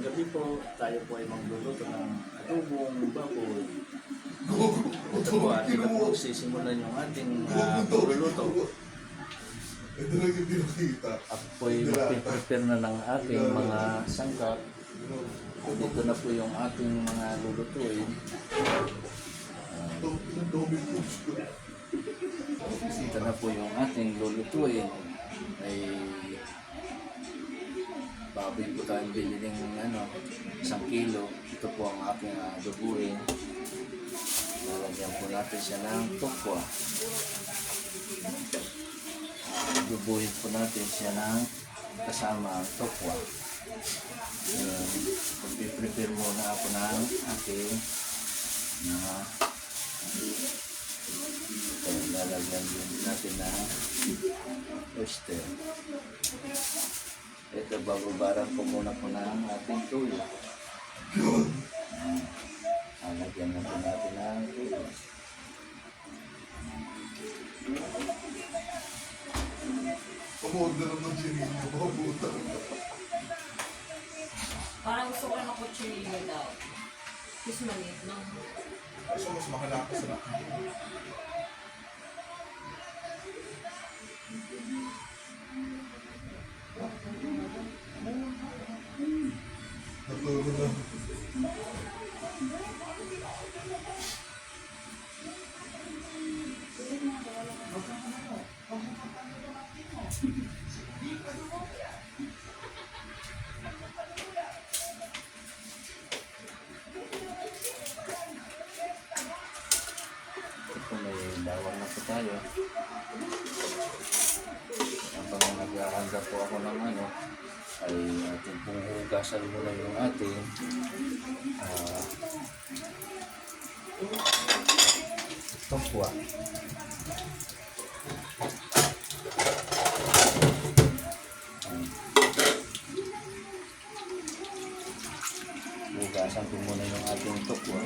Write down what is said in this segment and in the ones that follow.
Ngayong gabi po, tayo po ay magluluto ng adobong baboy. Ito po, ating na po sisimulan yung ating uh, pagluluto. Ito. Ako po ay mag-prepare na ng ating mga sangkap. Dito na po yung ating mga lulutuin. Ito, ko. Ito na po yung ating lulutuin. Ay baboy po tayong bili ng ano, isang kilo. Ito po ang aking uh, adobuin. Lalagyan po natin siya ng tokwa. Adobuhin po natin siya ng kasama ang tokwa. Ayan. Magpiprepare muna ako ng aking mga ito, lalagyan din natin ng oyster. Ito, bababaran ko muna po ng ating tuyo. Ah, Lalagyan na po natin ng tuyo. Pamorder naman siya ninyo. Mabuta. Parang gusto ko ng kutsilyo daw. Mas maliit lang. Gusto mas makalakas na. Natulog na. Bawang na po tayo. Habang naghahanda ay ating pong hugasan muna yung ating ah tokwa. Hugasan ko muna yung ating tokwa.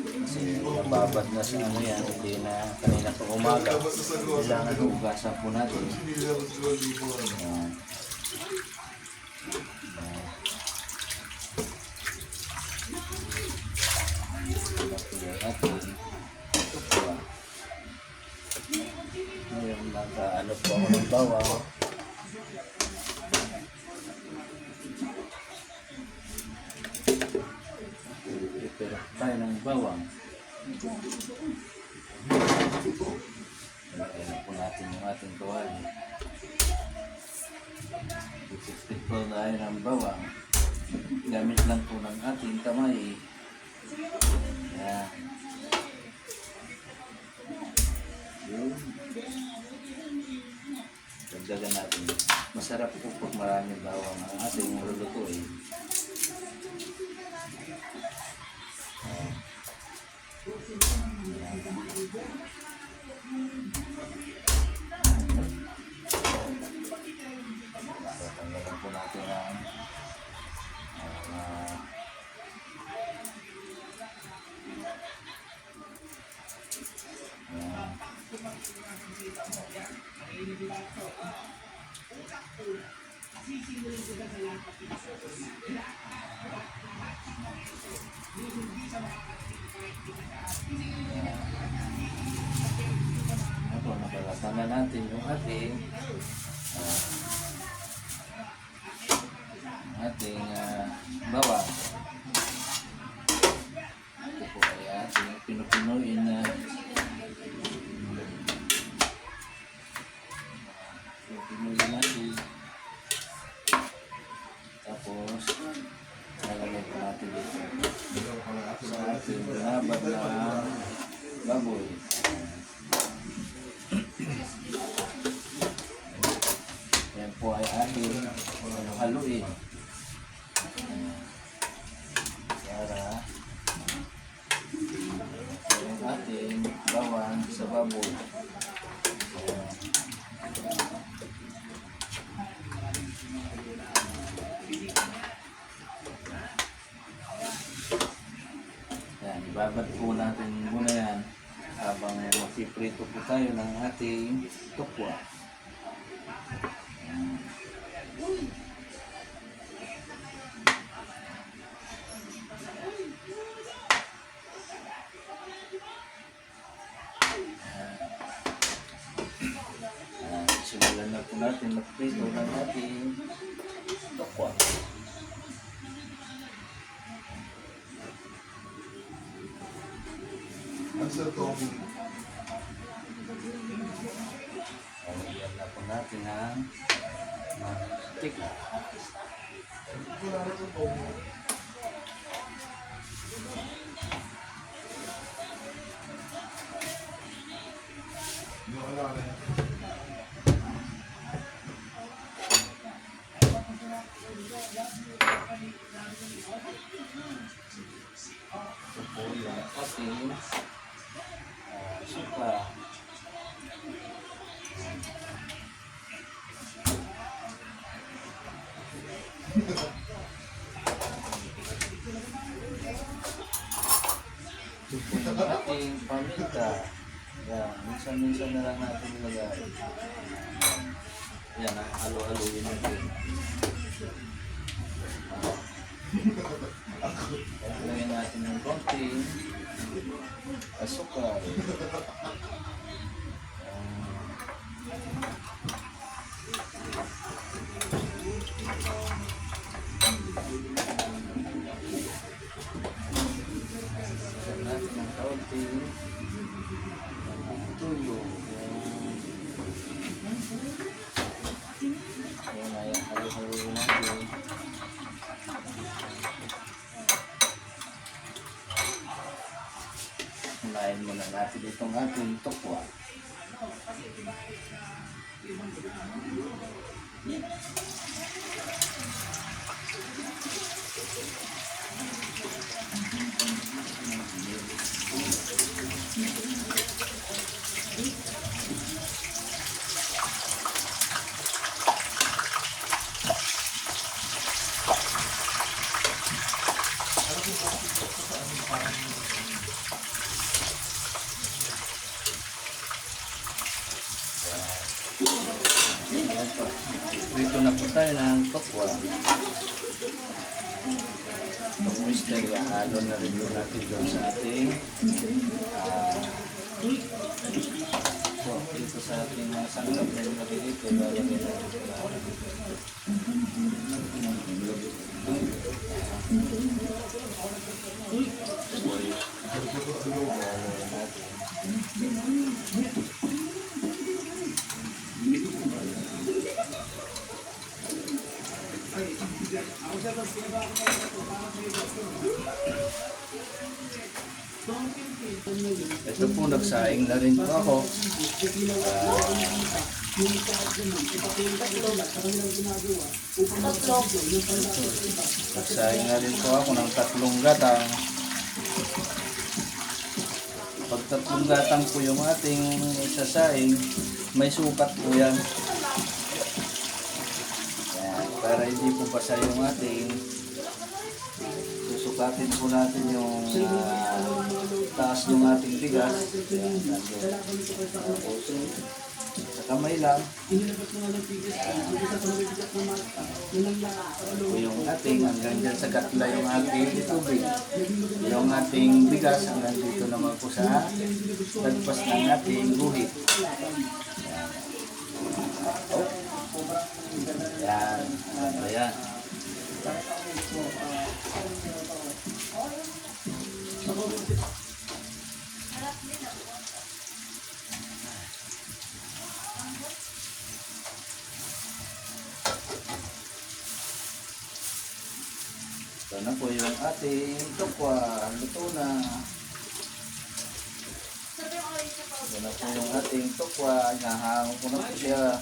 Kasi nababad na sa ano yan, hindi na kanina pa umaga. Kailangan hugasan po natin. Ayan. Ito po yung ating tokwa. Ngayon, nag-ano po ako Dagdagan natin. Masarap po pag maraming bawang ang ating lulutuin. Ayan. Tatanggalan po natin ang ah, ayan. Ito, nakalatan na natin yung ating ah, ating haluin. Para yung ating bawang sa baboy. Yan, ibabad po natin muna yan habang magpiprito po tayo ng ating tokwa. Simulan na po natin mag-prito ng ating tokwa. Ang Tommy. Lagyan na po natin ang mantika. Wala na ito ko yung ating ah, suka. Ating paminta. Yan, minsan-minsan na lang natin ilagay. Yan, halo-haloyin natin. Lagyan natin ng konting asukal. Natin itong ating tokwa. Ayan po. Dito na po tayo ng tokwa. Itong halo na po natin doon sa ating ah, so, dito sa ating mga sanggap na ilagay dito, lalagay natin sa Lalagay natin. Nagsaing na rin po ako. Nagsaing na rin po ako ng tatlong gatang. Pag tatlong gatang po yung ating isasaing, may sukat po yan. Yan, para hindi po basa yung ating susukatin po natin yung ah, taas ng ating bigas. Yan, nandun. Tapos, sa kamay lang. Ito yung ating hanggang dyan sa katla yung ating tubig. Yung ating bigas hanggang dito naman po sa lagpas ng ating guhit. Yan. Ano yan? Ito na po yung ating tokwa. Luto na. Ito na po yung ating tokwa. Inahangon ko na po siya.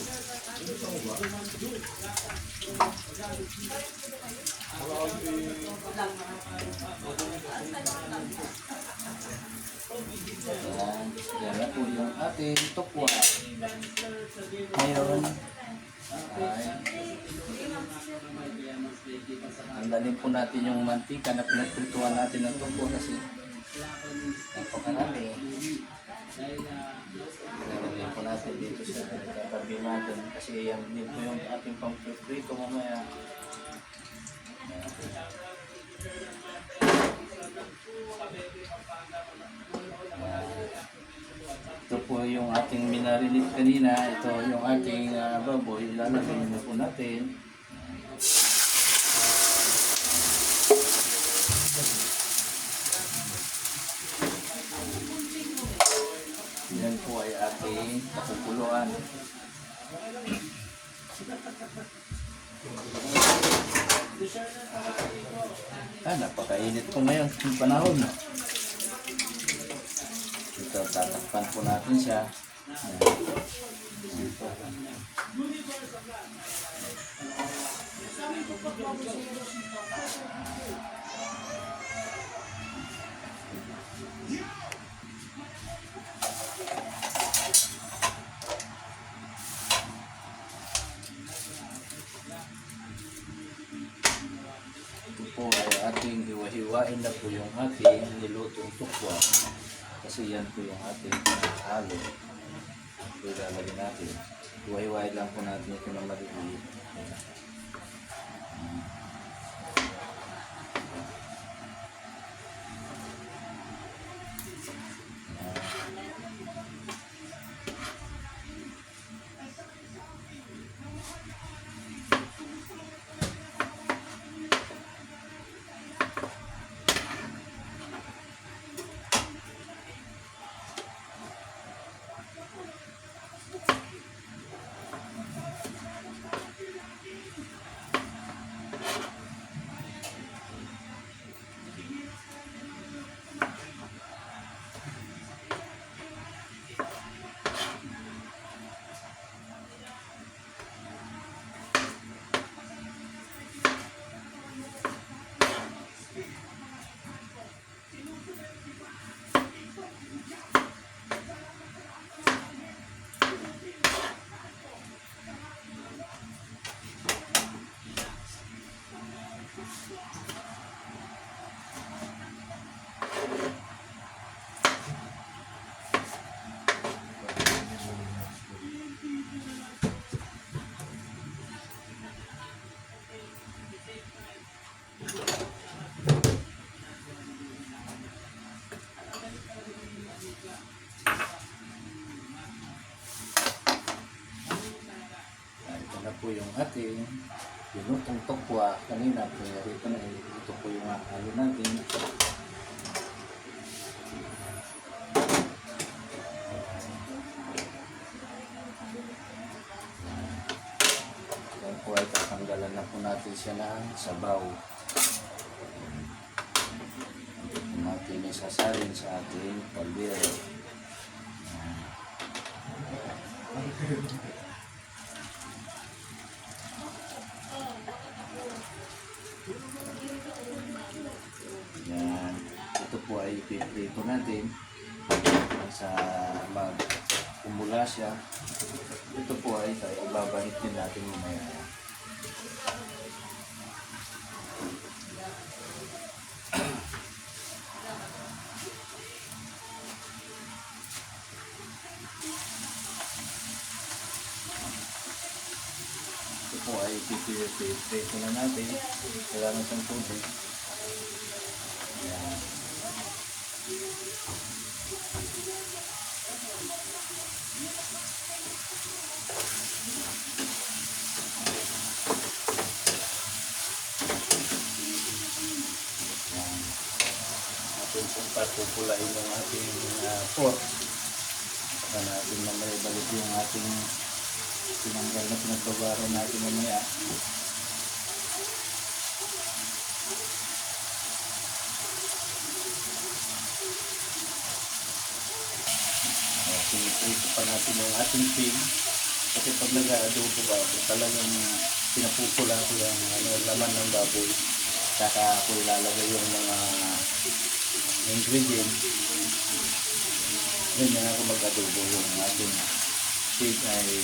Ayan. Yan po yung natin yung mantika na pinagprituhan natin ng tokwa kasi napakarami natin dito sa katabi natin kasi yan din po yung ating pang-prito mamaya. Ito po yung ating minarilit kanina. Ito yung ating uh, baboy. Ilalagay na po natin. Ating pakukuluan. Ah, napakainit po ngayon yung panahon. Ito, tatakpan po natin siya. Yan. Ito hiwa-hiwain na po yung ating nilutong tukwa. Kasi yan po yung ating halo. Ito ilalagay natin. Hiwa-hiwain lang po natin ito na maliliit. Po yung ating pinutong tokwa. Kanina po ito na eh. Ito po yung halo natin. Yan po ay tatanggalan na po natin siya ng sabaw. Natin isasalin sa ating kaldero. Yan. Ito po ay ipiprito natin sa mag umula siya. Ito po ay tayo ibabahit din natin mamaya. Ito po ay ipiprito na natin. Kailangan siyang tubig. Yan. Yan. Atin po papupulain yung ating uh, pork. Saka natin mamaya balik yung ating tinanggal na pinagbabaro natin mamaya. Piniprito pa natin yung ating pig. Kasi pag nag-adobo ba, talagang pinapupula ko yung ano, laman ng baboy. Saka ako ilalagay yung mga ingredient. Ganyan ako mag-adobo yung ating pig ay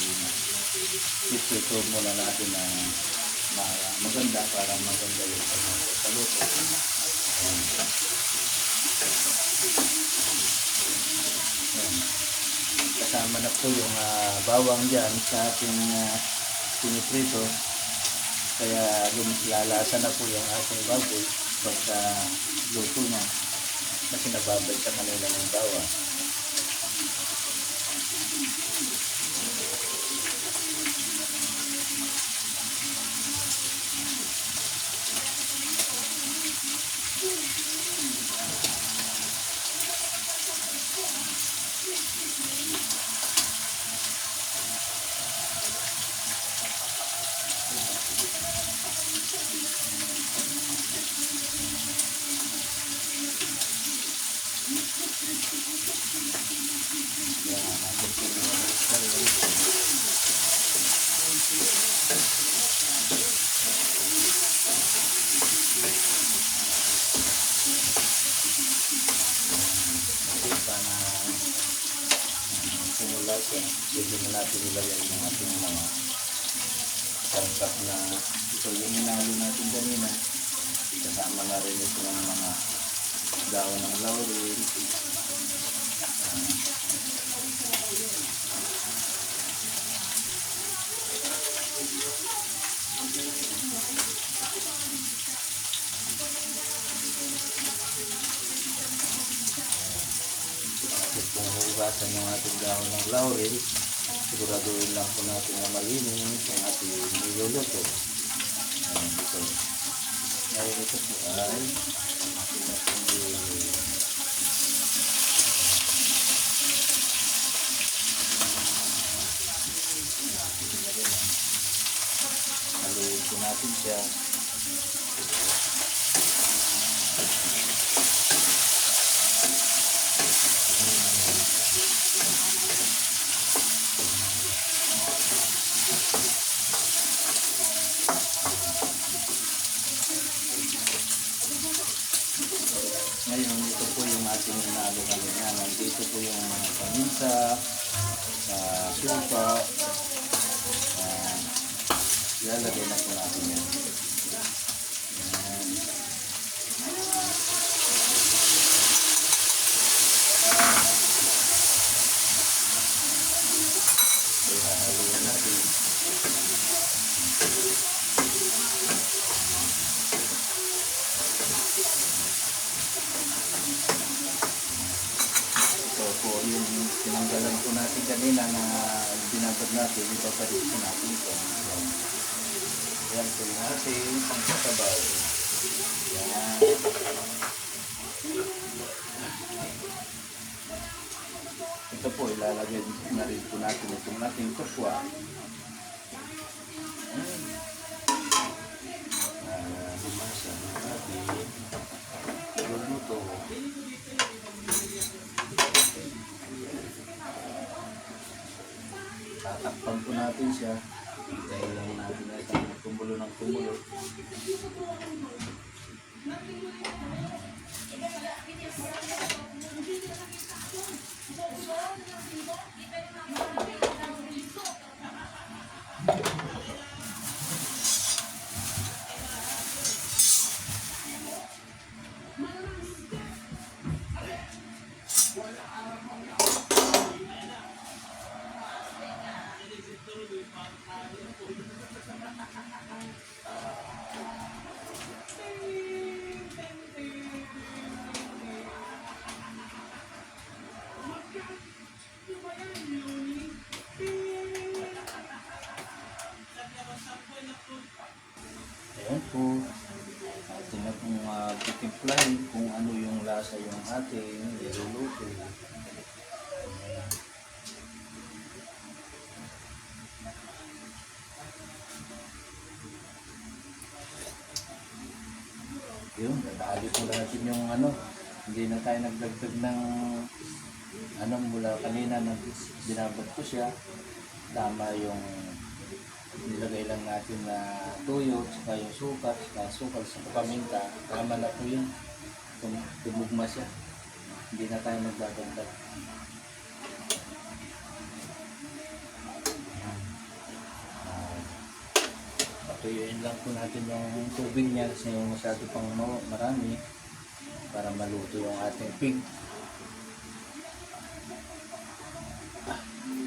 iprito muna natin na ma- maganda para maganda yung paluto. Kasama na po yung ah, bawang dyan sa ating uh, piniprito. Kaya lalasa na po yung ating baboy pagka luto na. Kasi nababay sa kanila ng bawang. pwede na natin ilagay ng ating mga sangkap na ito yung inalo natin kanina. Kasama na rin ito ng mga daon ng laurel. Ah, At hugasan yung ating dahon ng laurel, siguraduhin lang po natin na malinis ang ating niluluto. Ayan, ito. Ngayon ito po ay ating natin Haluin po natin siya. Ngayon, ito po yung ating inalo kanina. Nandito po yung mga paminsa, uh, supa, uh, ilalagay na po natin yan. Ayan. Kaya haluin natin. Ito po yung tinanggalan po natin kanina na binabad natin, ipapalit po natin ito. Yan. Po yung ating pangsasabaw. Yan. Ito po, ilalagay na rin po natin itong ating kapwa. Ayan. Ah, lumasa na natin. Luluto. tatakpan po natin siya. Dahil lang natin na itong kumulo ng kumulo. Ayan ating niluluto. Yun, dadali po natin yung ano. Hindi na tayo nagdagdag ng ano mula kanina nang binabad ko siya. Tama yung nilagay lang natin na tuyo, saka yung suka, saka sukal, saka paminta. Tama na po yun. Tum- Tumugma siya. Hindi na tayo magdadagdag. Patuyuin lang po natin yung tubig niya kasi yung masyado pang ma- marami para maluto yung ating pig.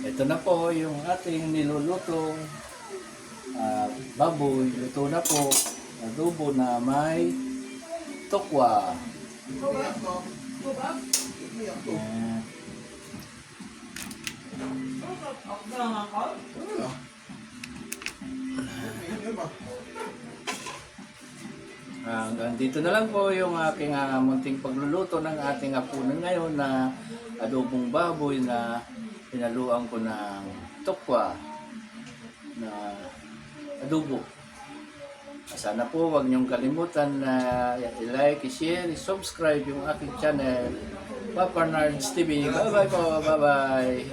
Ito na po yung ating nilulutong ah, baboy. Luto na po. Adobo na may tokwa. Ayan. Ah, Hanggang dito na lang po yung aking ah, munting pagluluto ng ating hapunan ngayon na adobong baboy na pinaluan ko ng tokwa na adobo. Sana po wag niyong kalimutan na i-like, i-share, i-subscribe yung aking channel, Papa Nards TV. Bye-bye po, bye-bye.